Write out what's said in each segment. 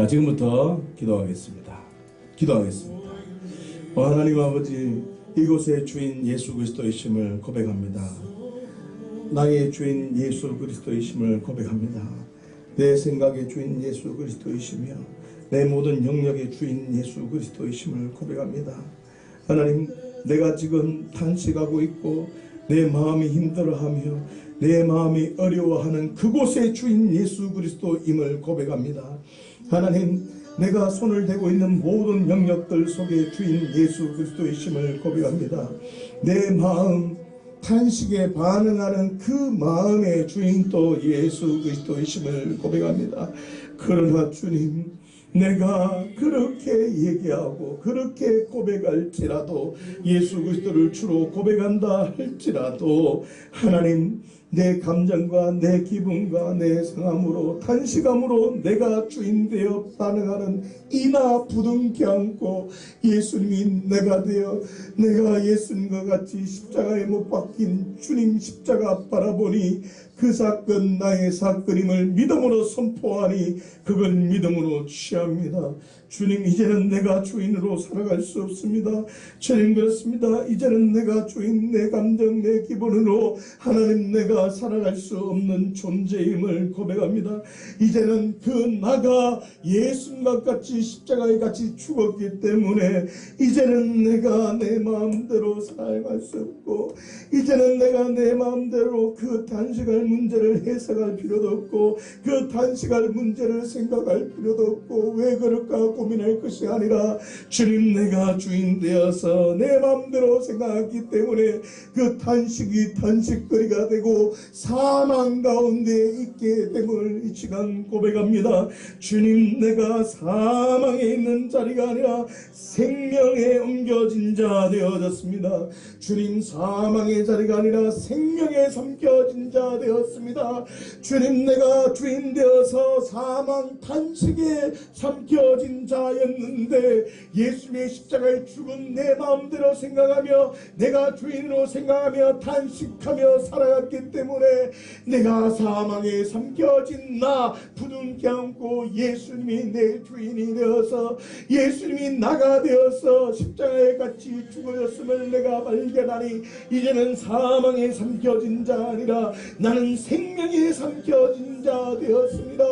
자, 지금부터 기도하겠습니다. 기도하겠습니다. 어, 하나님 아버지, 이곳의 주인 예수 그리스도이심을 고백합니다. 나의 주인 예수 그리스도이심을 고백합니다. 내 생각의 주인 예수 그리스도이시며 내 모든 영역의 주인 예수 그리스도이심을 고백합니다. 하나님, 내가 지금 탄식하고 있고 내 마음이 힘들어하며 내 마음이 어려워하는 그곳의 주인 예수 그리스도임을 고백합니다. 하나님, 내가 손을 대고 있는 모든 영역들 속에 주인 예수 그리스도이심을 고백합니다. 내 마음 탄식에 반응하는 그 마음의 주인 또 예수 그리스도이심을 고백합니다. 그러나 주님, 내가 그렇게 얘기하고 그렇게 고백할지라도 예수 그리스도를 주로 고백한다 할지라도 하나님 내 감정과 내 기분과 내 상함으로 탄식함으로 내가 주인 되어 반응하는 이나 부둥켜 안고 예수님이 내가 되어 내가 예수님과 같이 십자가에 못 박힌 주님 십자가 바라보니 그 사건 나의 사건임을 믿음으로 선포하니 그걸 믿음으로 취합니다. 주님 이제는 내가 주인으로 살아갈 수 없습니다. 주님 그렇습니다. 이제는 내가 주인 내 감정 내 기분으로 하나님 내가 살아갈 수 없는 존재임을 고백합니다. 이제는 그 나가 예수님과 같이 십자가에 같이 죽었기 때문에 이제는 내가 내 마음대로 살아갈 수 없고 이제는 내가 내 마음대로 그 단식할 문제를 해석할 필요도 없고 그 단식할 문제를 생각할 필요도 없고 왜 그럴까 고민할 것이 아니라 주님 내가 주인 되어서 내 마음대로 생각하기 때문에 그 탄식이 탄식거리가 되고 사망 가운데 있게 됨을 이 시간 고백합니다. 주님 내가 사망에 있는 자리가 아니라 생명에 옮겨진 자 되어졌습니다. 주님 사망의 자리가 아니라 생명에 삼켜진 자 되 었습니다. 주님 내가 주인 되어서 사망 탄식에 삼켜진 자였는데 예수님의 십자가에 죽은 내 마음대로 생각하며 내가 주인으로 생각하며 탄식하며 살아갔기 때문에 내가 사망에 삼켜진 나 부둥켜 안고 예수님이 내 주인이 되어서 예수님이 나가 되어서 십자가에 같이 죽어졌음을 내가 발견하니 이제는 사망에 삼켜진 자 아니라 나는 생명에 삼켜진 자 되었습니다.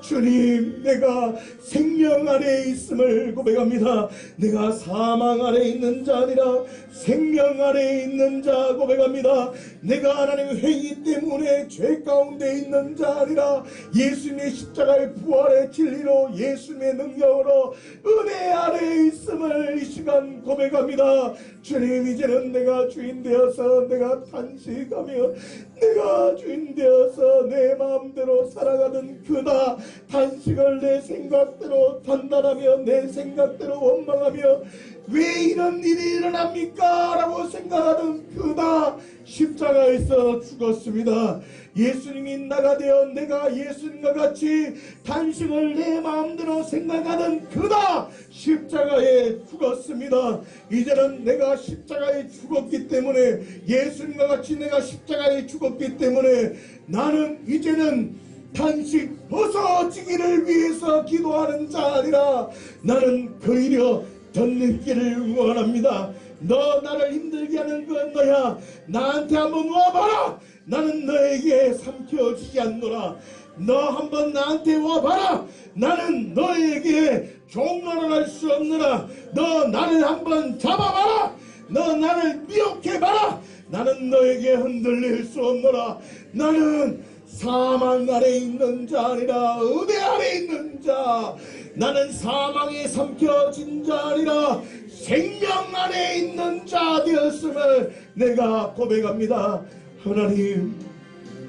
주님 내가 생명 안에 있음을 고백합니다. 내가 사망 안에 있는 자 아니라 생명 안에 있는 자 고백합니다. 내가 하나님 회의 때문에 죄 가운데 있는 자 아니라 예수님의 십자가의 부활의 진리로 예수님의 능력으로 은혜 아래 있음을 이 시간 고백합니다. 주님 이제는 내가 주인 되어서 내가 탄식하며 내가 주인 되어서 내 마음대로 살아가는 그나 탄식을 내 생각대로 판단하며 내 생각대로 원망하며 왜 이런 일이 일어납니까? 라고 생각하는 그나 십자가에서 죽었습니다. 예수님이 나가 되어 내가 예수님과 같이 단식을 내 마음대로 생각하는 그다 십자가에 죽었습니다. 이제는 내가 십자가에 죽었기 때문에 예수님과 같이 내가 십자가에 죽었기 때문에 나는 이제는 단식 벗어지기를 위해서 기도하는 자 아니라 나는 거이려 덧는기를 원합니다. 너 나를 힘들게 하는 건 너야. 나한테 한번 와봐라. 나는 너에게 삼켜지지 않노라. 너 한번 나한테 와봐라. 나는 너에게 종로를 할 수 없느라. 너 나를 한번 잡아봐라. 너 나를 미혹해봐라. 나는 너에게 흔들릴 수 없노라. 나는 사망 아래 있는 자 아니라 은혜 아래 있는 자. 나는 사망에 삼켜진 자 아니라 생명 안에 있는 자 되었음을 내가 고백합니다. 하나님,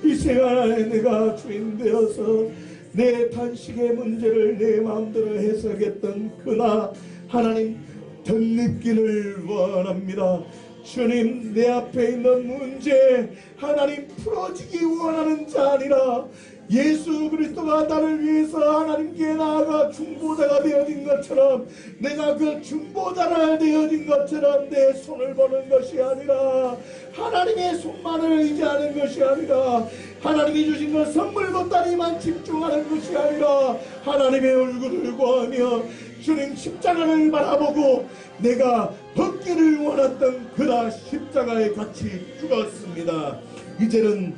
이 시간에 내가 주인 되어서 내 탄식의 문제를 내 마음대로 해석했던 그나 하나님 덧립기를 원합니다. 주님 내 앞에 있는 문제 하나님 풀어지기 원하는 자 아니라. 예수 그리스도가 나를 위해서 하나님께 나아가 중보자가 되어진 것처럼 내가 그 중보자가 되어진 것처럼 내 손을 보는 것이 아니라 하나님의 손만을 의지하는 것이 아니라 하나님이 주신 그 선물 보따리만 집중하는 것이 아니라 하나님의 얼굴을 구하며 주님 십자가를 바라보고 내가 벗기를 원했던 그다 십자가에 같이 죽었습니다. 이제는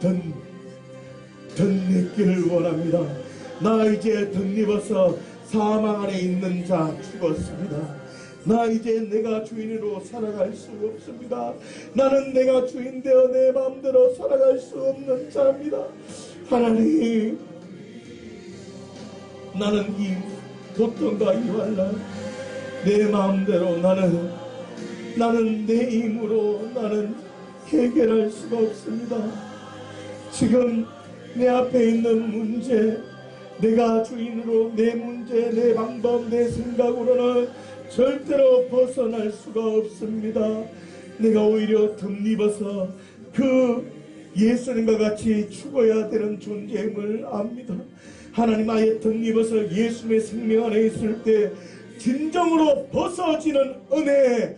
던 덧입기를 원합니다. 나 이제 덧입어서 사망 안에 있는 자 죽었습니다. 나 이제 내가 주인으로 살아갈 수 없습니다. 나는 내가 주인 되어 내 마음대로 살아갈 수 없는 자입니다. 하나님, 나는 이 이 환란 내 마음대로 나는 나는 내 힘으로 나는 해결할 수가 없습니다. 지금 내 앞에 있는 문제, 내가 주인으로 내 문제, 내 방법, 내 생각으로는 절대로 벗어날 수가 없습니다. 내가 오히려 덧입어서 그 예수님과 같이 죽어야 되는 존재임을 압니다. 하나님 아예 덧입어서 예수님의 생명 안에 있을 때 진정으로 벗어지는 은혜,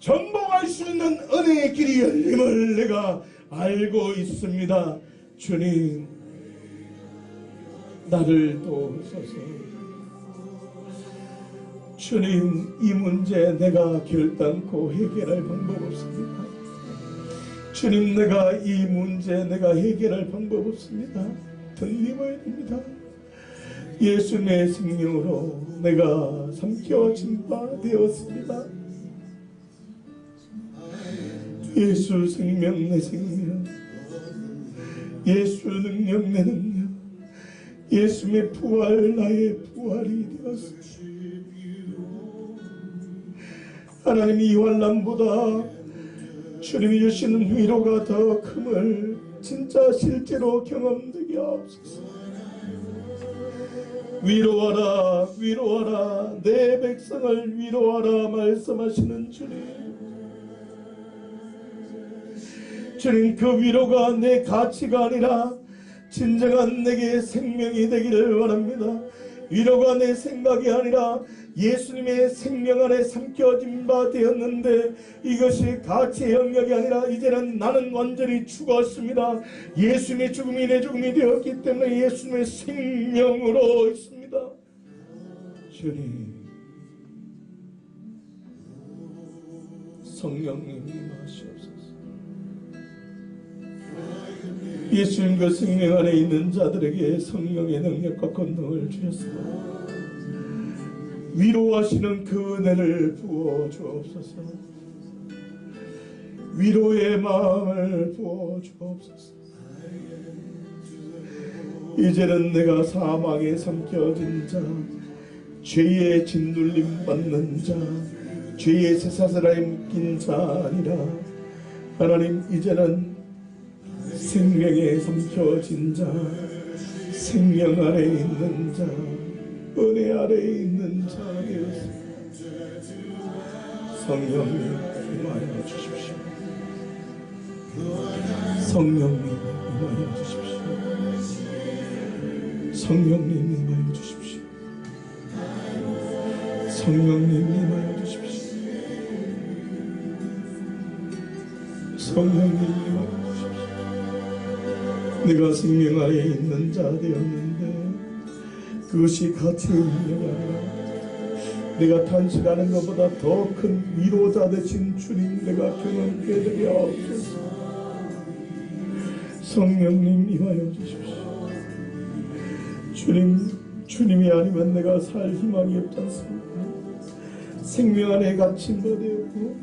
정복할 수 있는 은혜의 길이 열림을 내가 알고 있습니다. 주님, 나를 도우소서. 주님, 이 문제 내가 결단코 해결할 방법 없습니다. 주님, 내가 이 문제 내가 해결할 방법 없습니다. 들림어야 됩니다. 예수님의 생명으로 내가 삼켜진 바 되었습니다. 예수 생명 내 생명 예수 능력 내 능력 예수의 부활 나의 부활이 되었습니다. 하나님 이 환란보다 주님이 주시는 위로가 더 큼을 진짜 실제로 경험되 게 하옵소서. 위로하라 위로하라. 내 백성을 위로하라 말씀하시는 주님. 주님 그 위로가 내 가치가 아니라 진정한 내게 생명이 되기를 원합니다. 위로가 내 생각이 아니라 예수님의 생명 안에 삼켜진 바 되었는데 이것이 가치의 영역이 아니라 이제는 나는 완전히 죽었습니다. 예수님의 죽음이 내 죽음이 되었기 때문에 예수님의 생명으로 있습니다. 주님 성령님 임하시옵소서 예수님 그 생명 안에 있는 자들에게 성령의 능력과 권능을 주셨습니다. 위로하시는 그 은혜를 부어 주옵소서. 위로의 마음을 부어 주옵소서. 이제는 내가 사망에 삼켜진 자, 죄의 짓눌림 받는 자, 죄의 쇠사슬에 묶인 자 아니라 하나님 이제는 생명에 삼켜진 자, 생명 안에 있는 자, 은혜 아래 있는 성령님 임하여 주십시오. 성령님 임하여 주십시오. 성령님 임하여 주십시오. 성령님 임하여 주십시오. 성령님 임하여 주십시오. 내가 생명 안에 있는 자 되었는데 그것이 능력이 아니라 내가 탄식하는 것보다 더 큰 위로자 되신 주님 내가 경험하게 되게 하옵소서. 성령님 임하여 주십시오. 주님 주님이 아니면 내가 살 희망이 없지 않습니까 생명 안에 갇힌 바 되었고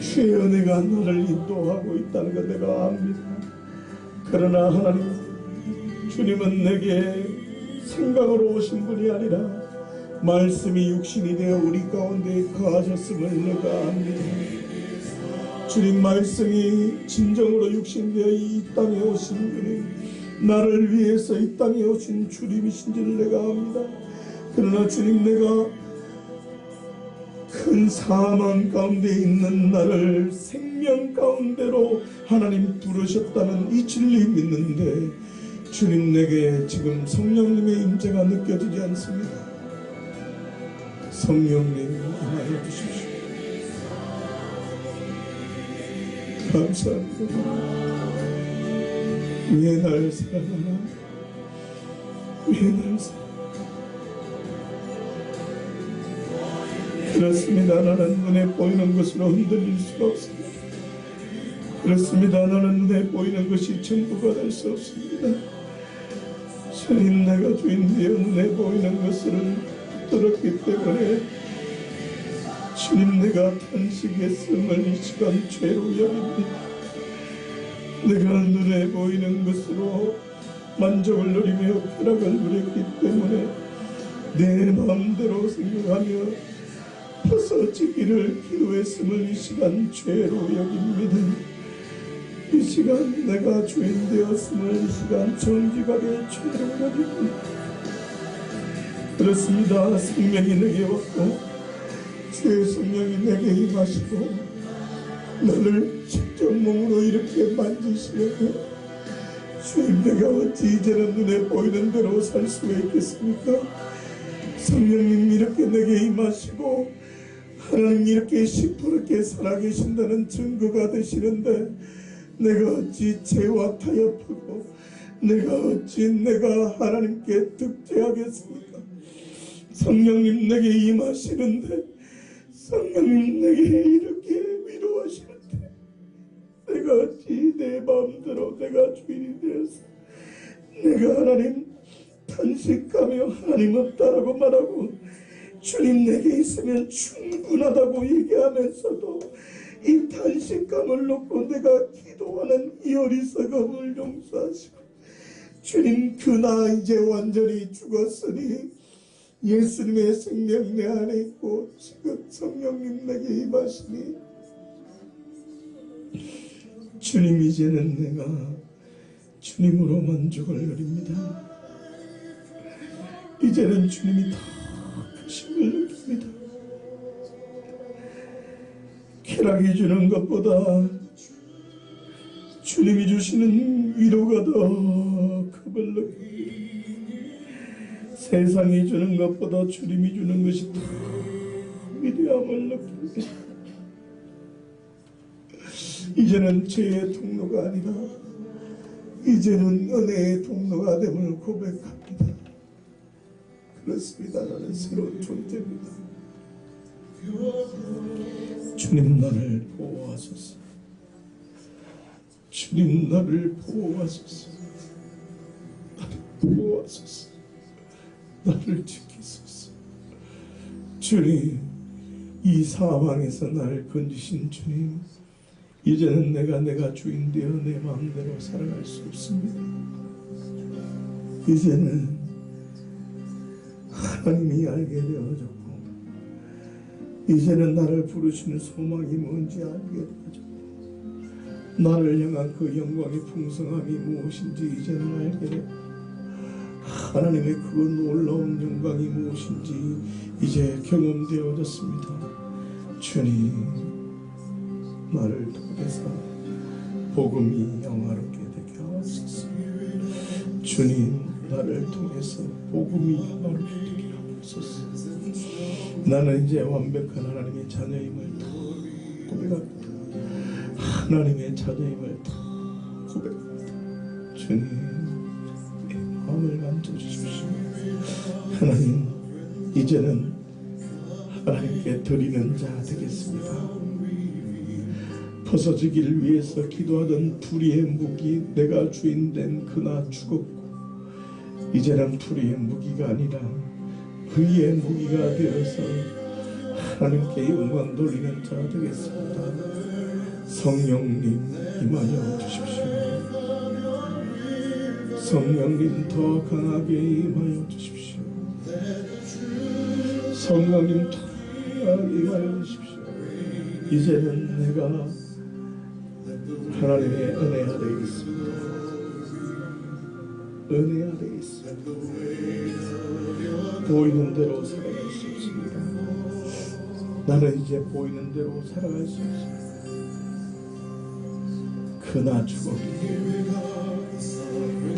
주의 은혜가 나를 인도하고 있다는 것 내가 압니다. 그러나 하나님 주님은 내게 생각으로 오신 분이 아니라 말씀이 육신이 되어 우리 가운데 거하셨음을 내가 압니다. 주님 말씀이 진정으로 육신되어 이 땅에 오신 분이 나를 위해서 이 땅에 오신 주님이신지를 내가 압니다. 그러나 주님 내가 큰 사망 가운데 있는 나를 생명 가운데로 하나님 부르셨다는 이 진리 믿는데 주님 내게 지금 성령님의 임재가 느껴지지 않습니다. 성령님 임하여 주십시오. 감사합니다. 왜날 사랑하나? 왜날 사랑하나? 그렇습니다. 나는 눈에 보이는 것으로 흔들릴 수가 없습니다. 그렇습니다. 나는 눈에 보이는 것이 전부가 될 수 없습니다. 주님 내가 주인 되어 눈에 보이는 것을 들었기 때문에 주님 내가 탄식했음을 이 시간 죄로 여깁니다. 내가 눈에 보이는 것으로 만족을 누리며 쾌락을 누렸기 때문에 내 마음대로 생각하며 벗어지기를 기도했음을 이 시간 죄로 여깁니다. 이 시간 내가 주인 되었음을 이 시간 정직하게 죄로 여깁니다. 그렇습니다. 생명이 내게 왔고 주의 성령이 내게 임하시고 나를 직접 몸으로 이렇게 만지시려고 주님 내가 어찌 이제는 눈에 보이는 대로 살 수가 있겠습니까? 성령님 이렇게 내게 임하시고 하나님 이렇게 시퍼렇게 살아계신다는 증거가 되시는데 내가 어찌 죄와 타협하고 내가 어찌 내가 하나님께 득죄하겠습니까? 성령님 내게 임하시는데 성령님 내게 이렇게 위로하시는데 내가 어찌 내 마음대로 내가 주인이 되어서 내가 하나님 탄식하며 하나님 없다라고 말하고 주님 내게 있으면 충분하다고 얘기하면서도 이 탄식감을 놓고 내가 기도하는 이 어리석음을 용서하시고 주님 그 나 이제 완전히 죽었으니 예수님의 생명 내 안에 있고 지금 성령님 내게 임하시니 주님 이제는 내가 주님으로 만족을 누립니다. 이제는 주님이 더 크심을 느낍니다. 쾌락이 주는 것보다 주님이 주시는 위로가 더 급을 느낍니다. 세상이 주는 것보다 주님이 주는 것이 더 위대함을 느낍니다. 이제는 죄의 통로가 아니라 이제는 은혜의 통로가 됨을 고백합니다. 그렇습니다. 나는 새로운 존재입니다. 주님 나를 보호하소서. 주님 나를 보호하소서. 나를 보호하소서. 나를 지키소서. 주님, 이 사망에서 나를 건지신 주님, 이제는 내가 내가 주인 되어 내 마음대로 살아갈 수 없습니다. 이제는 하나님이 알게 되어졌고, 이제는 나를 부르시는 소망이 뭔지 알게 되어졌고, 나를 향한 그 영광의 풍성함이 무엇인지 이제는 알게 되고, 하나님의 그 놀라운 영광이 무엇인지 이제 경험되어졌습니다. 주님, 나를 통해서 복음이 영화롭게 되게 하옵소서. 주님, 나를 통해서 복음이 영화롭게 되게 하옵소서. 나는 이제 완벽한 하나님의 자녀임을 더 고백합니다. 하나님의 자녀임을 더 고백합니다. 주님, 내 마음을 만져 주십시오. 하나님, 이제는 하나님께 드리는 자 되겠습니다. 벗어지기를 위해서 기도하던 불의의 무기 내가 주인 된 그나 죽었고 이제는 불의의 무기가 아니라 의의 무기가 되어서 하나님께 영광 돌리는 자 되겠습니다. 성령님 임하여 주십시오. 성령님 더 강하게 임하여 주십시오. 성령님 더 강하게 임하여 주십시오. 이제는 내가 하나님의 은혜 아래 있습니다. 은혜 아래 있습니다. 보이는 대로 살아갈 수 없습니다. 나는 이제 보이는 대로 살아갈 수 없습니다. 그나 죽었기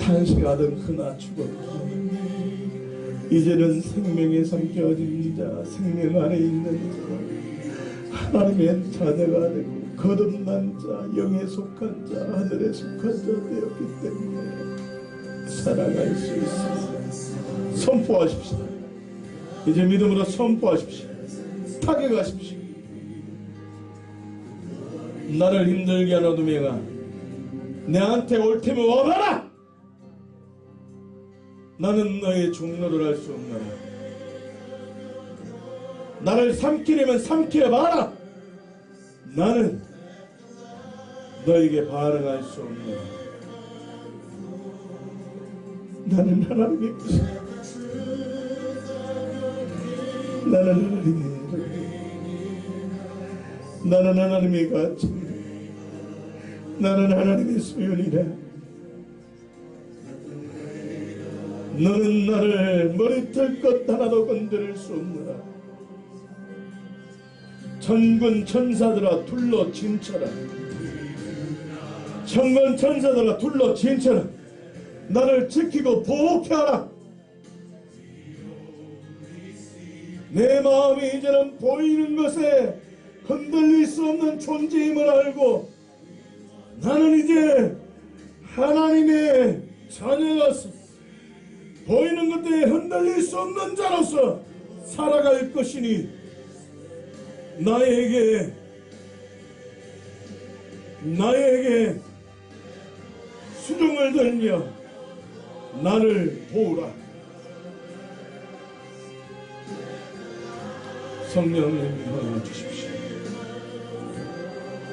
탄식하던 그나 죽었고 이제는 삼켜진 자 생명 안에 있는 자 하나님의 자녀가 되고 거듭난 자 영에 속한 자 하늘에 속한 자 되었기 때문에 살아갈 수 있습니다. 선포하십시오. 이제 믿음으로 선포하십시오. 타격하십시오. 나를 힘들게 하는 어둠이가 내한테 올 테면 와봐라! 나는 너의 종로를 할수 없노라 나를 삼키려면 삼켜봐라! 나는 너에게 반응할 수 없노라 나는 하나님의 것이다 나는 하나님의 나는 하나님의 가치 나는 하나님의 소연이라 너는 나를 머리털 것 하나도 건드릴 수 없노라. 천군 천사들아 둘러 진쳐라. 천군 천사들아 둘러 진쳐라. 나를 지키고 보호케 하라. 내 마음이 이제는 보이는 것에 흔들릴 수 없는 존재임을 알고 나는 이제 하나님의 자녀로서 보이는 것들에 흔들릴 수 없는 자로서 살아갈 것이니 나에게 나에게 수종을 들며 나를 도우라. 성령님이 허락해 주십시오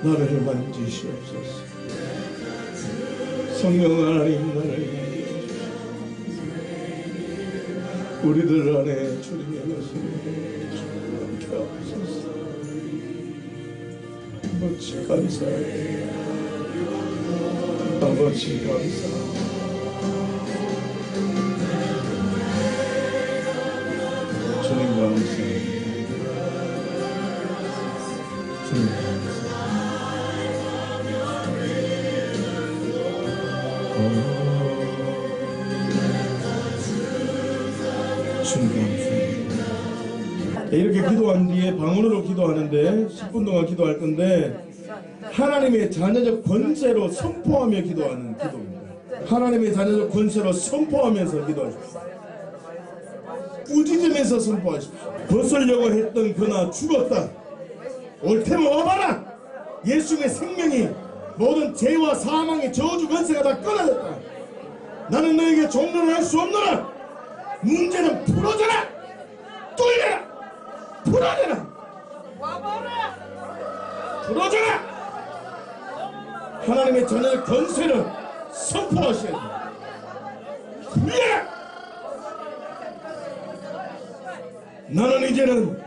나를 만지시옵소서. 성령 하나님 나를 만지시옵소서. 우리들 안에 주님의 말씀을 주님께 하옵소서. 아버지 감사합니다 아버지 감사합니다 기도하는데 10분 동안 기도할 건데 하나님의 자녀적 권세로 선포하며 기도하는 기도입니다. 하나님의 자녀적 권세로 선포하면서 기도하십시오. 꾸짖으면서 선포하십시오. 벗으려고 했던 그나 죽었다. 올 테면 와봐라. 예수의 생명이 모든 죄와 사망의 저주 권세가 다 끊어졌다. 나는 너에게 종로를 할 수 없노라. 문제는 풀어져라. 뚫려라. 풀어져라. 풀어져라. 하나님의 자녀의 권세를 선포하셔야 됩니다. 풀려라! 나는 이제는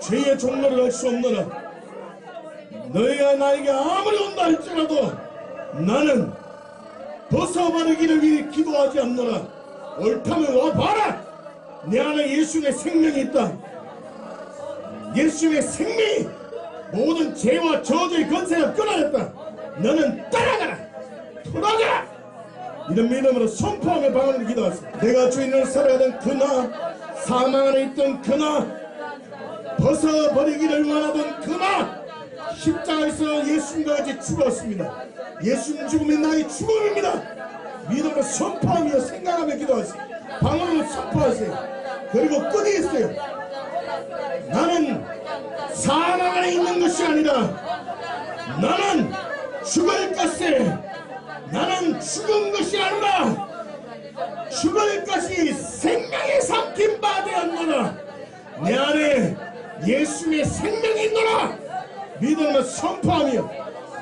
죄의 종로를 할 수 없노라. 너희가 나에게 아무리 온다 할지라도 나는 벗어버리기를 위해 기도하지 않노라. 옳다면 와봐라! 내 안에 예수의 생명이 있다. 예수의 생명이 모든 죄와 저주의 권세가 끊어졌다. 너는 따라가라. 돌아가라. 이런 믿음으로 선포하며 방언을 기도하습니다. 내가 주인을 살아가던 그나 사망 안에 있던 그나 벗어버리기를 원하던 그나 십자가에서 예수님과 같이 죽었습니다. 예수님 죽음이 나의 죽음입니다. 믿음으로 선포하며 생각하며 기도하세요. 방언으로 선포하세요. 그리고 끝이 있어요. 나는 사망 안에 있는 것이 아니라 나는 죽을 것을 나는 죽은 것이 아니라 죽을 것이 생명의 삼킨 바 되었노라. 내 안에 예수의 생명이 있노라. 믿음으로 선포하며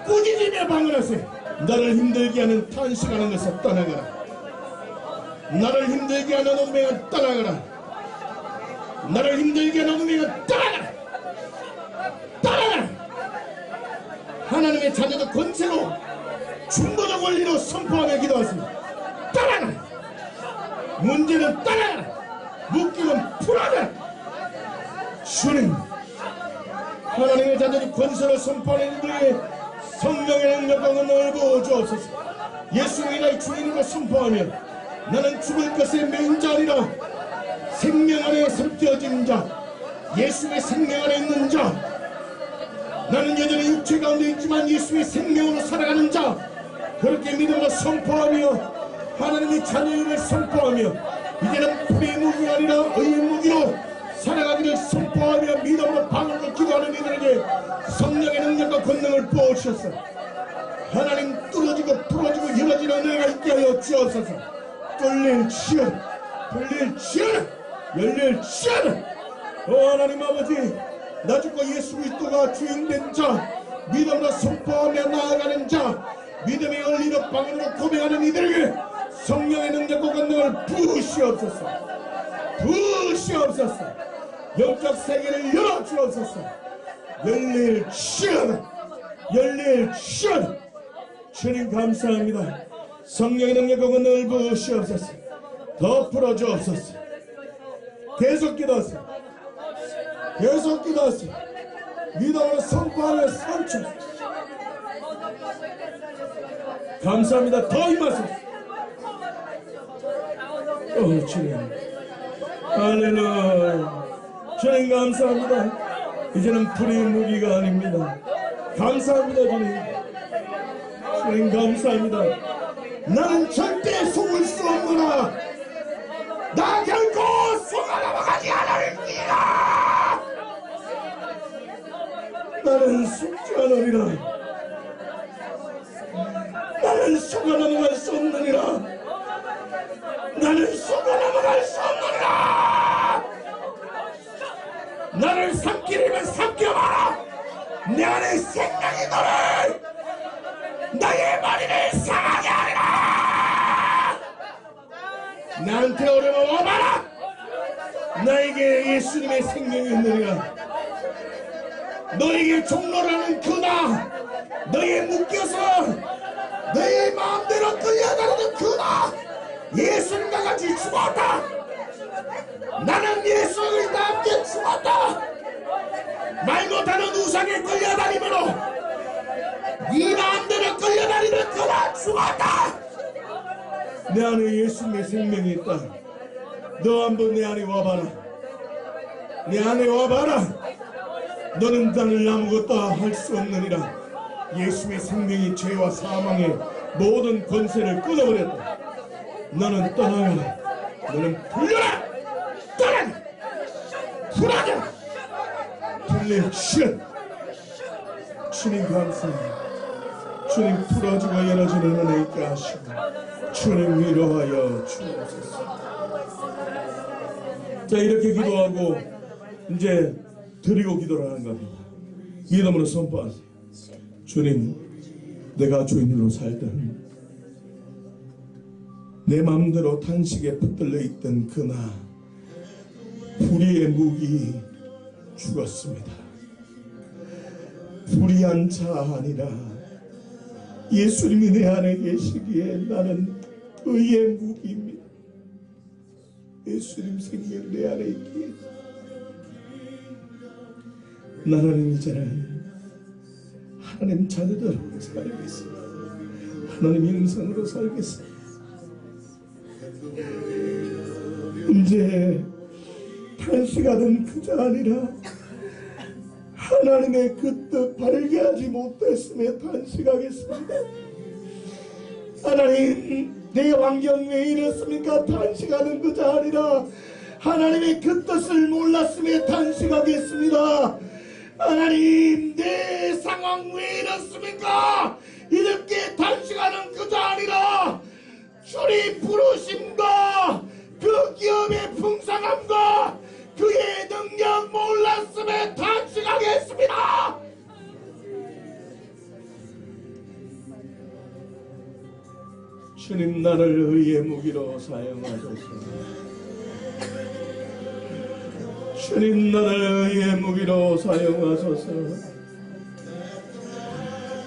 꾸짖으며 방언하세요 나를 힘들게 하는 탄식하는 것을 떠나가라. 나를 힘들게 하는 운명을 떠나가라 나를 힘들게 운명을 떠나가라 떠나가라 하나님의 자녀도 권세로 중보적 원리로 선포하며 기도하십니다. 따라가라. 문제는 따라가라. 묶임은 풀어가라. 주님 하나님의 자녀도 권세로 선포하는 이들에게 성령의 능력과 은혜를 부어 주옵소서. 예수의 나의 주인으로 선포하며 나는 죽을 것에 매인 자리라 생명 안에 삼켜진 자 예수의 생명 안에 있는 자 나는 여전히 육체 가운데 있지만 예수의 생명으로 살아가는 자 그렇게 믿음으로 선포하며 하나님의 자녀임을 선포하며 이제는 불의 무기가 아니라 의의 무기로 살아가기를 선포하며 믿음으로 방언으로 기도하는 이들에게 성령의 능력과 권능을 부어주셨어 하나님 뚫어지고 풀어지고 열어지는 은혜가 있게 하여 주옵소서. 뚫릴 시간 뚫릴 시간 열릴 시간! 오 하나님 아버지 나 죽고 예수 그리스도가 주인된 자 믿음으로 선포하며 나아가는 자 믿음의 열리로 방언으로 고백하는 이들에게 성령의 능력과 권능을 부으시옵소서. 부으시옵소서. 영적 세계를 열어 주옵소서. 열릴 시간! 열릴 시간! 주님 감사합니다. 성령의 능력과 권능을 부으시옵소서. 더 풀어주옵소서 계속 기도하세요. 계속 기도하세요. 믿음으로 선포하며 선출 감사합니다. 더 임하소서 어 주님. 할렐루야. 주님 감사합니다. 이제는 불의 무기가 아닙니다. 감사합니다 주님. 주님 감사합니다. 나는 절대 속을 수 없구나 나 결코 속아 넘어가지 않으리라 나는 속지 않으리라. 나는 속아 넘어갈 수 없느니라. 나는 속아 넘어갈 수 없느니라. 나를 삼키려면 삼켜봐라. 내 안에 생명이 너를 나의 머리를 상하게 하리라. 나한테 오려면 와봐라. 나에게 예수님의 생명이 있느니라 너에게 종로라는 그나 너에 묶여서 너의 마음대로 끌려가는 그나 예수님과 같이 죽었다. 나는 예수님과 함께 죽었다. 말 못하는 우상에 끌려다니므로 네 마음대로 끌려다니는 그나 죽었다. 내 안에 예수님의 생명이 있다. 너 한번 내 안에 와봐라. 내 안에 와봐라 너는 나를 아무것도 할 수 없느니라. 예수의 생명이 죄와 사망의 모든 권세를 끊어버렸다. 너는 떠나라 너는 풀려라! 떠나라 풀어라 풀릴 시간 주님 감사합니다. 주님 풀어주고 열어주는 은혜 있게 하시고 주님 위로하여 주옵소서. 자 이렇게 기도하고 이제 드리고 기도를 하는 겁니다 이름으로 선포하세요. 주님 내가 주인으로 살던 내 마음대로 탄식에 붙들려 있던 그나 불의의 무기 죽었습니다. 불의한 자 아니라 예수님이 내 안에 계시기에 나는 의의 무기입니다. 예수님 생명 내 안에 있기에 나는 이제는 하나님 자녀들로 살겠습니다. 하나님 영상으로 살겠습니다. 이제 탄식하는 그자 아니라 하나님의 그뜻 발견하지 못했음에 탄식하겠습니다. 하나님 내 환경 왜 이렇습니까? 탄식하는 그자 아니라 하나님의 그 뜻을 몰랐음에 탄식하겠습니다. 하나님 내 상황 왜 이렇습니까? 이렇게 탄식하는 그자 아니라 주님 부르심과 그 기업의 풍성함과 그의 능력 몰랐음에 탄식하겠습니다. 주님 나를 의의 무기로 사용하소서. 주님 나를 무기로 사용하소서.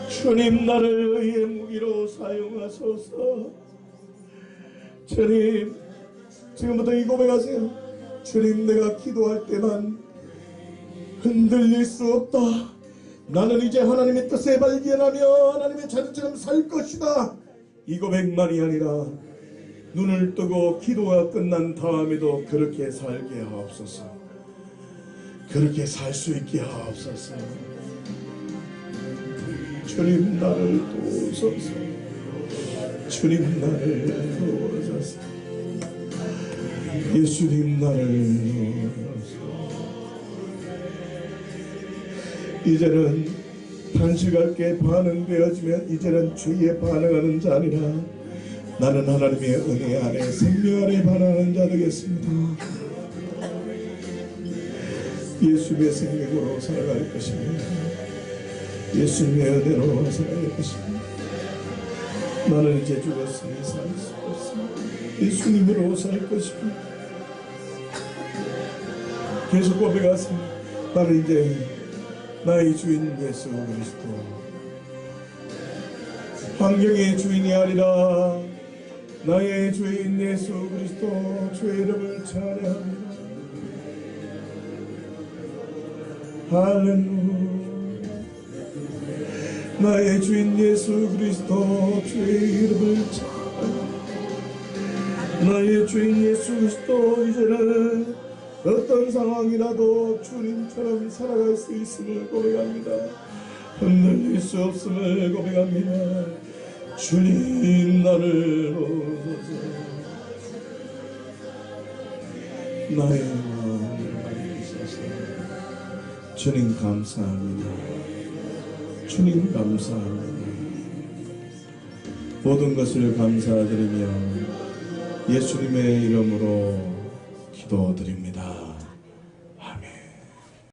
주님 나를 의의 무기로 사용하소서. 주님 지금부터 이 고백하세요. 주님 내가 기도할 때만 흔들릴 수 없다. 나는 이제 하나님의 뜻에 발견하며 하나님의 자녀처럼 살 것이다. 이 고백만이 아니라 눈을 뜨고 기도가 끝난 다음에도 그렇게 살게 하옵소서. 그렇게 살 수 있게 하옵소서. 주님 나를 도우소서. 주님 나를 도우소서. 예수님 나를 도우소서. 이제는 단식할게 반응되어지면 이제는 죄에 반응하는 자 아니라 나는 하나님의 은혜 안에 생명 안에 반응하는 자 되겠습니다. 예수님의 생명으로 살아갈 것입니다. 예수님의 은혜로 살아갈 것입니다. 나는 이제 죽었으니 살 수 없습니다. 예수님으로 살 것입니다. 계속 고백하세요. 나는 이제 나의 주인 예수 그리스도 환경의 주인이 아니라 나의 주인 예수 그리스도 주의 이름을 찬양합니다. 할렐루야 나의 주인 예수 그리스도 주의 이름을 찬양합니다. 나의 주인 예수 그리스도 이제는 어떤 상황이라도 주님처럼 살아갈 수 있음을 고백합니다. 흔들릴 수 없음을 고백합니다. 주님 나를 오소서 나의 주님 감사합니다. 주님 감사합니다. 모든 것을 감사드리며 예수님의 이름으로 기도드립니다.